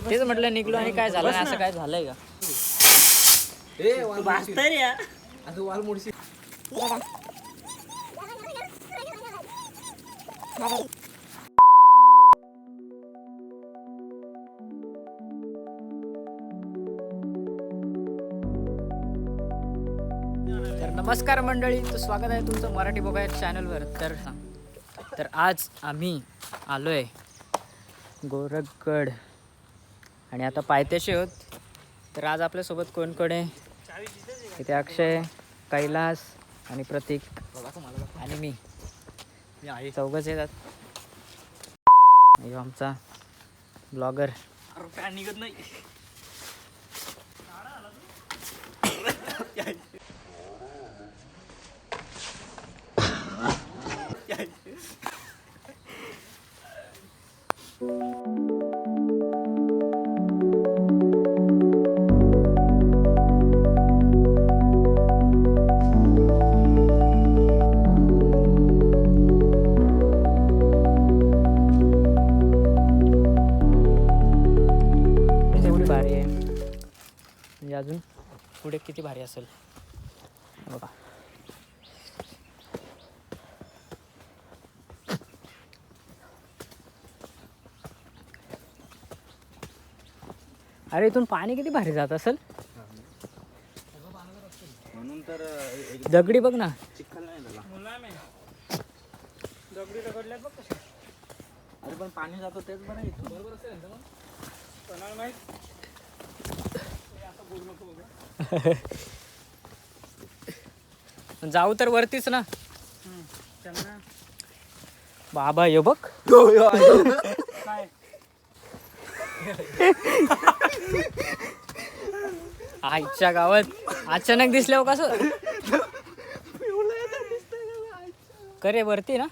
तेच म्हटलं निघलो आणि काय झालं? नाही, असं काय झालंय का? या. तर नमस्कार मंडळी तर स्वागत आहे तुमचं मराठी बघा चॅनलवर तर तर आज आम्ही आलो आहे गोरखगड. आणि आता पायथ्याशी आहोत तर आज आपल्यासोबत कोण कोण आहे? इथे अक्षय कैलास आणि प्रतीक आणि मी. चौघच येतात. आमचा ब्लॉगर. निघत नाही. किती भारी असेल. बघा. अरे इथून पाणी किती भारी जात असेल? म्हणून तर दगडी बघ ना. चिखल नाही झाला. दगडी दगडल्यात बघ कशा. अरे पण पाणी जातं तेच बरं आहे इथून. बरोबर असेल ना जाऊ तर वरतीच ना. बाबा यो बघ. आईच्या गावात अचानक दिसल्यावर कसं करे वरती ना.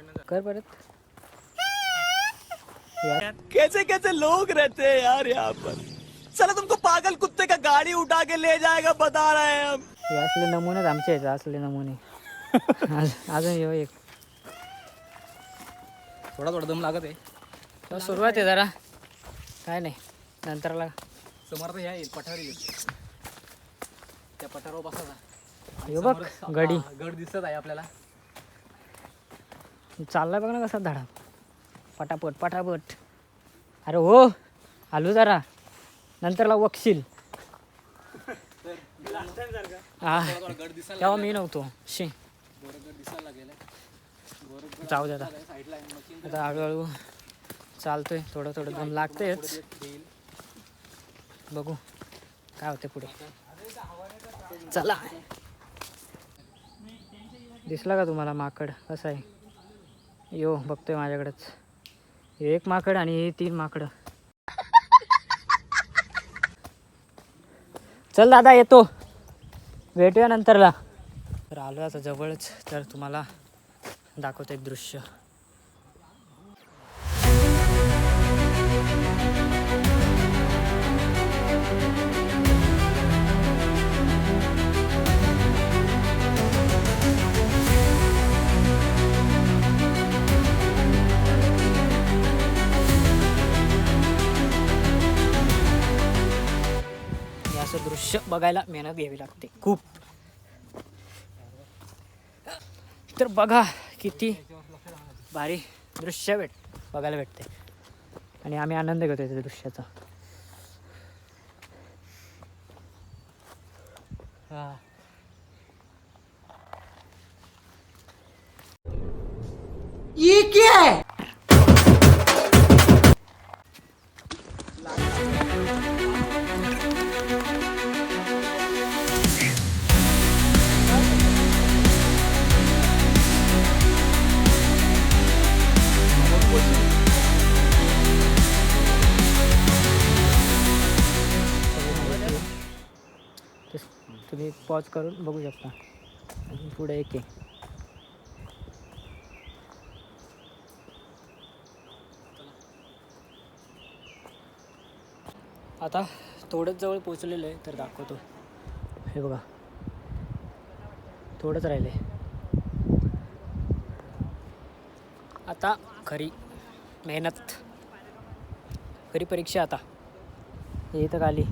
कर परत. कैसे कैसे लोग रहते हैं यार यहाँ पर। चलो तुमको पागल कुत्ते का गाड़ी उठा के ले जाएगा बता रहे हैं हम। हे असले नमुने आहेत आमचे आहेत असले नमुने। आज- अजून येऊ एक। थोडा थोडा दम लागत आहे तर सुरुवात आहे जरा। काय नाही नंतरला समोर ह्या येईल पठार येईल. त्या पठारावर हे बघ गडी. हा, गड दिसत आहे आपल्याला. चाललाय बघ ना कसा धडा. पटापट पटापट. अरे हो आलो जरा. नंतरला वक्षील हा तेव्हा मी नव्हतो. शी. जाऊ दे आता. साईडला आहे हळूहळू चालतोय. थोडं थोडं दम लागतेच बघू काय होते पुढे. चला. दिसला का तुम्हाला माकड? कसं आहे? यो बघतोय माझ्याकडेच. एक माकड आणि हे तीन माकडं. चल दादा येतो. भेटूया नंतरला. तर आलो आता जवळच तर तुम्हाला दाखवतो एक दृश्य. असं दृश्य बघायला मेहनत घ्यावी लागते. खूप. तर बघा किती भारी दृश्य भेट बघायला भेटते. आणि आम्ही आनंद घेतोय त्या दृश्याचा. हा? तुम्ही पॉज करून बघू शकता. अजून पुढे एक आहे. आता थोडंच जवळ पोचलेलं आहे तर दाखवतो. हे बघा. थोडंच राहिले आता खरी मेहनत. खरी परीक्षा आता. हे इथं आली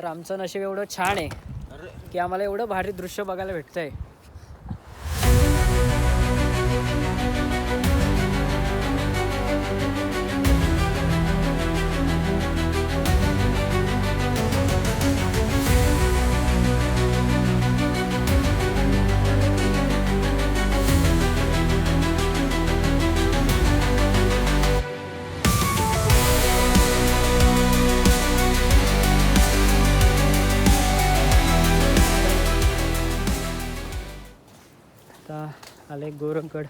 तर आमचं नशीब एवढं छान आहे की आम्हाला एवढं भारी दृश्य बघायला भेटतंय. आले गोरंकड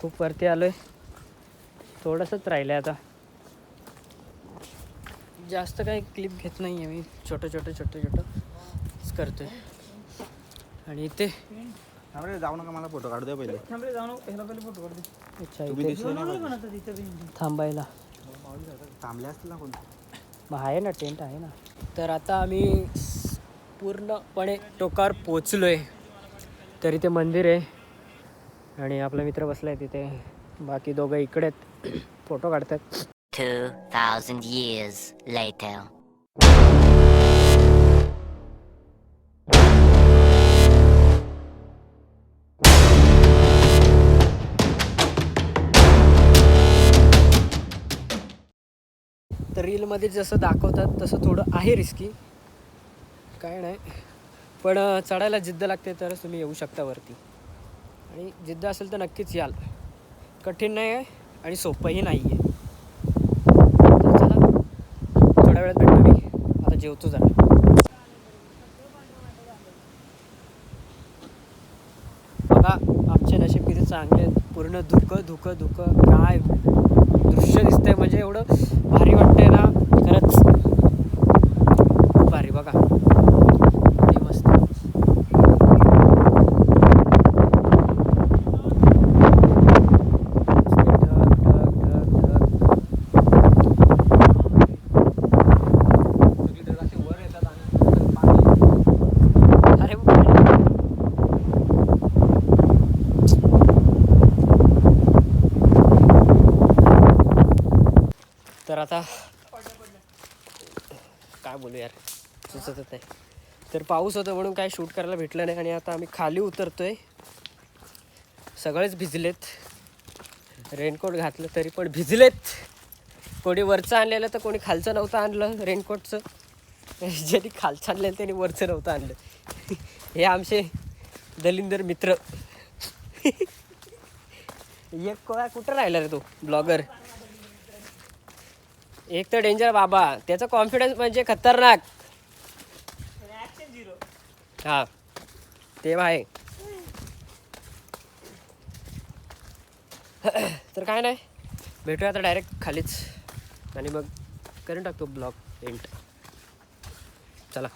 खूप वरती आलोय. थोडंसंच राहिलं आता. जास्त काही क्लिप घेत नाही आहे मी. छोटं छोटं छोटं छोटं. करतोय. आणि इथे. थांबरे जाऊ नका मला फोटो काढू द्या पहिले. पाहिजे. थांबायला. थांबले असतील ना कोण? मग आहे ना टेंट आहे ना. तर आता आम्ही पूर्णपणे टोकावर पोचलो आहे तर इथे मंदिर आहे. आणि आपला मित्र बसला आहे तिथे. बाकी दोघं इकडे फोटो काढतात. 2,000 years later. तर रीलमध्ये जसं दाखवतात तसं थोडं आहे रिस्की काय नाही. पण चढायला जिद्द लागते तरच तुम्ही येऊ शकता वरती. आणि जिद्द असेल तर नक्कीच याल. कठीण नाही आहे आणि सोपंही नाही आहे. तर चला थोड्या वेळात भेटतो मी आता जेवतो जरा. बघा आमचे नशीब किती चांगले आहेत. पूर्ण धुकं धुकं धुकं. काय दृश्य दिसतंय. म्हणजे एवढं भारी वाटतंय ना. खरंच खूप भारी बघा किती मस्त ढग, ढग, ढग, ढग. सगळी ढग अशी वर येतात आणि पाणी अरे बापरे. तर आता काय बोलू यार सुचतच नाही. तर पाऊस होता म्हणून काय शूट करायला भेटलं नाही आणि आता आम्ही खाली उतरतोय. सगळेच भिजलेत. रेनकोट घातलं तरी पण भिजलेत. कोणी वरचं आणलेलं तर कोणी खालचं नव्हतं आणलं रेनकोटचं. ज्यांनी खालचं आणलेलं त्यांनी वरचं नव्हतं आणलं. हे आमचे दलिंदर मित्र. एक कोळा कुठं राहिला रे तो? ब्लॉगर. एक तर डेंजर बाबा. त्याचा कॉन्फिडन्स म्हणजे खतरनाक. हा. ते आहे. तर काय नाही. भेटूया आता डायरेक्ट खालीच. आणि मग करून टाकतो ब्लॉग एंड चला.